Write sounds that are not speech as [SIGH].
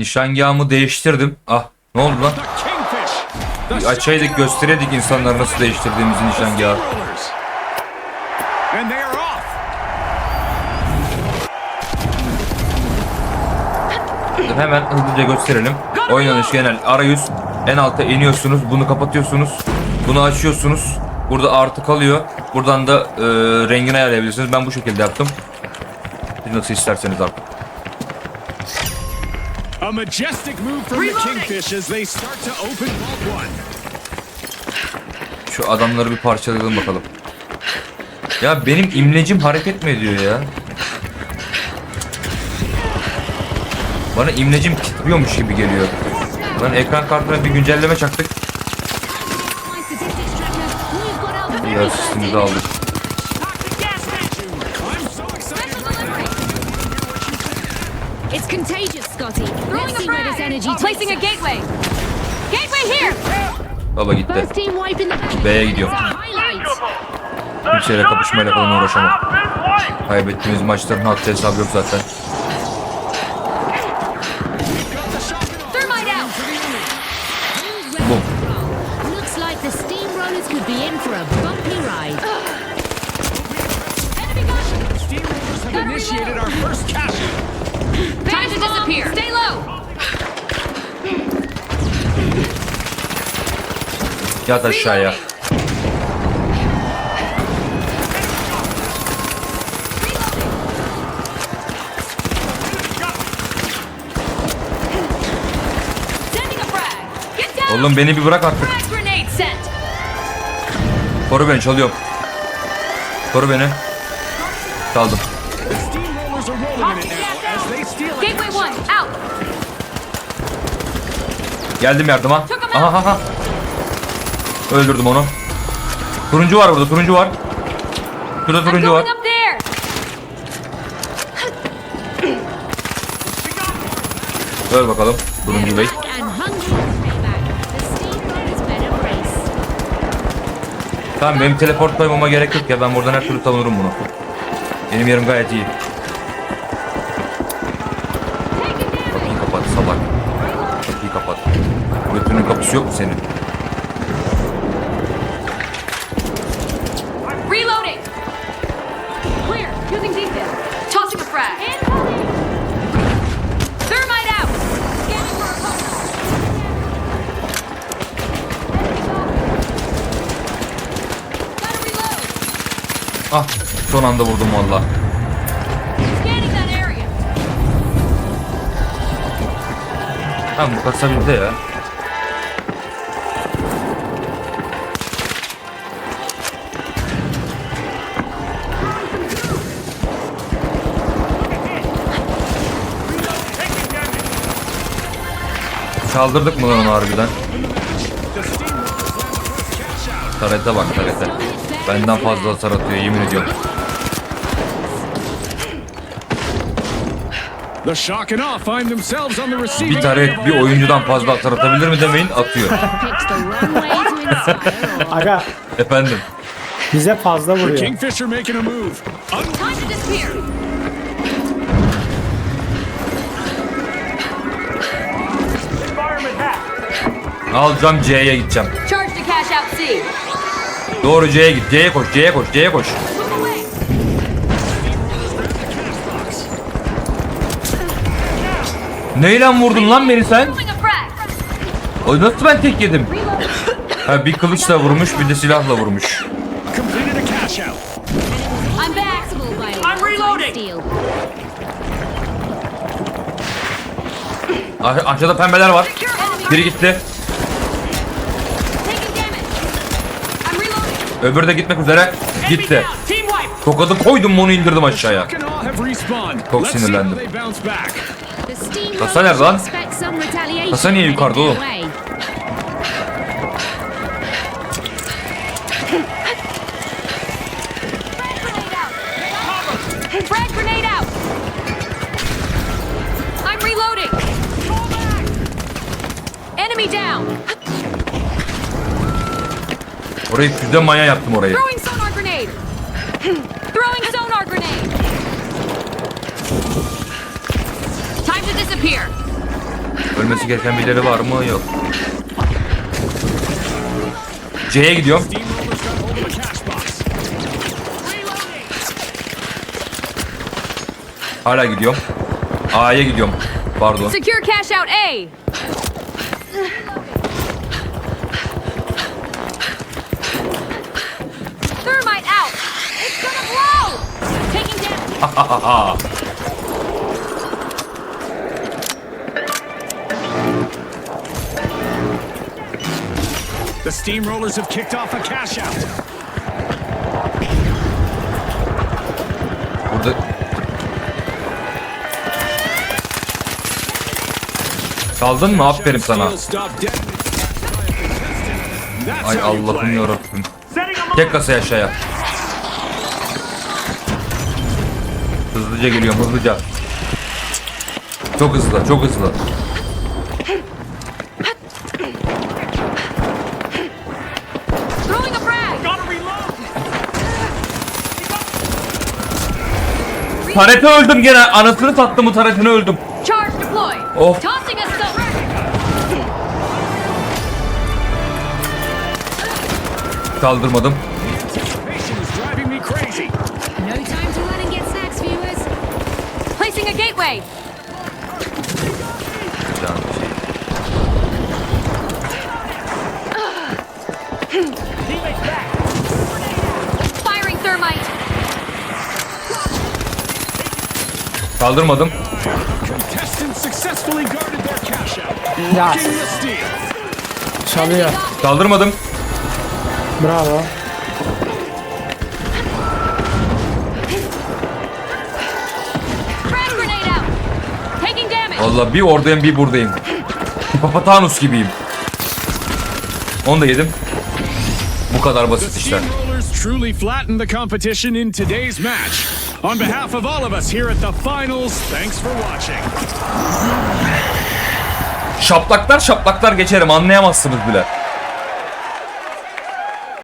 Nişangahımı değiştirdim. Ah ne oldu lan? Bir Açaydık gösteredik insanlara nasıl değiştirdiğimizi nişangahı. Hemen hızlıca gösterelim. Oynanış genel arayüz. En alta iniyorsunuz. Bunu kapatıyorsunuz. Bunu açıyorsunuz. Burada artı kalıyor. Buradan da e, rengini ayarlayabilirsiniz. Ben bu şekilde yaptım. Siz nasıl isterseniz artık. A majestic move from the Kingfish as they start to open vault one. Şu adamları bir parçalayalım bakalım. Ya benim imlecim hareket mi ediyor ya? Bana imlecim kilitliyormuş gibi geliyor. Lan ekran kartına bir güncelleme çaktık. Biraz sistemimizi aldık. Contagious, Scotty. Throwing Let's a see where this energy takes Placing a gateway. Gateway here. Baba gitti. First team wipe in the back. B'ye. Highlight. Kimseyle kapışmayla falan uğraşamam. Kaybettiğimiz maçların haddi hesabı yok zaten. Thermite disappear. Stay low. Yat aşağıya. Oğlum beni bir bırak artık. Koru beni çalıyorum. Koru beni. Çaldım. Geldim yardıma. Aha aha, aha. Öldürdüm onu. Turuncu var burada turuncu var. Şurada turuncu var. Öl bakalım turuncu bey. Tamam benim teleport koymama gerek yok ya ben buradan her türlü savunurum bunu. Benim yerim gayet iyi. Kapısı yok mu senin? Reloading. Clear. Using defense. Tossing a frag. Thermite out. Scanning for a pulse. Gotta reload. Ah son anda vurdum valla. Scanning that area. Tamam bu kasa bizde ya. Çaldırdık mı lan onu harbiden? Tarete bak tarete. Benden fazla hasar atıyor yemin ediyorum. Bir taret bir oyuncudan fazla hasar atabilir mi demeyin atıyor. Aga Efendim. bize fazla vuruyor. Kingfisher making a move. Alacağım C'ye gideceğim. Charge to cash out C. Doğru C'ye git. C'ye koş. C'ye koş. C'ye koş. Neyle vurdun lan beni sen? Throwing a frag. O nasıl ben tek yedim? Ha bir kılıçla vurmuş bir de silahla vurmuş. Ah- Aşağıda pembeler var. Biri gitti. Öbürü de gitmek üzere. Gitti. Tokadı koydum onu indirdim aşağıya. Çok sinirlendim. Kasa nerede lan? Kasa niye yukarıda oğlum? Orayı füze manya yaptım orayı. Throwing sonar grenade. Throwing sonar grenade. Time to disappear. Ölmesi gereken birileri var mı? Yok. C'ye gidiyorum. Hala gidiyorum. A'ya gidiyorum. Pardon. Secure cash out A. [LAUGHS] The steamrollers have kicked off a cash out. Burada Kaldın mı? Aferin sana. Ay Allah'ım yarabbim. Tek kasayı aşağıya. Hızlıca geliyorum hızlıca. Çok hızlı çok hızlı. Tarete öldüm gene. Anasını sattım bu taretine öldüm. Of. Stun. Kaldırmadım. Şey. Firing thermite. Kaldırmadım. Ya çalıyor. Kaldırmadım. Bravo. Valla bir oradayım bir buradayım. Hipopotamus gibiyim. Onu da yedim. Bu kadar basit işler. truly flattened the competition in today's match. On behalf of all of us here at the finals, thanks for watching. Şaplaklar şaplaklar geçerim anlayamazsınız bile.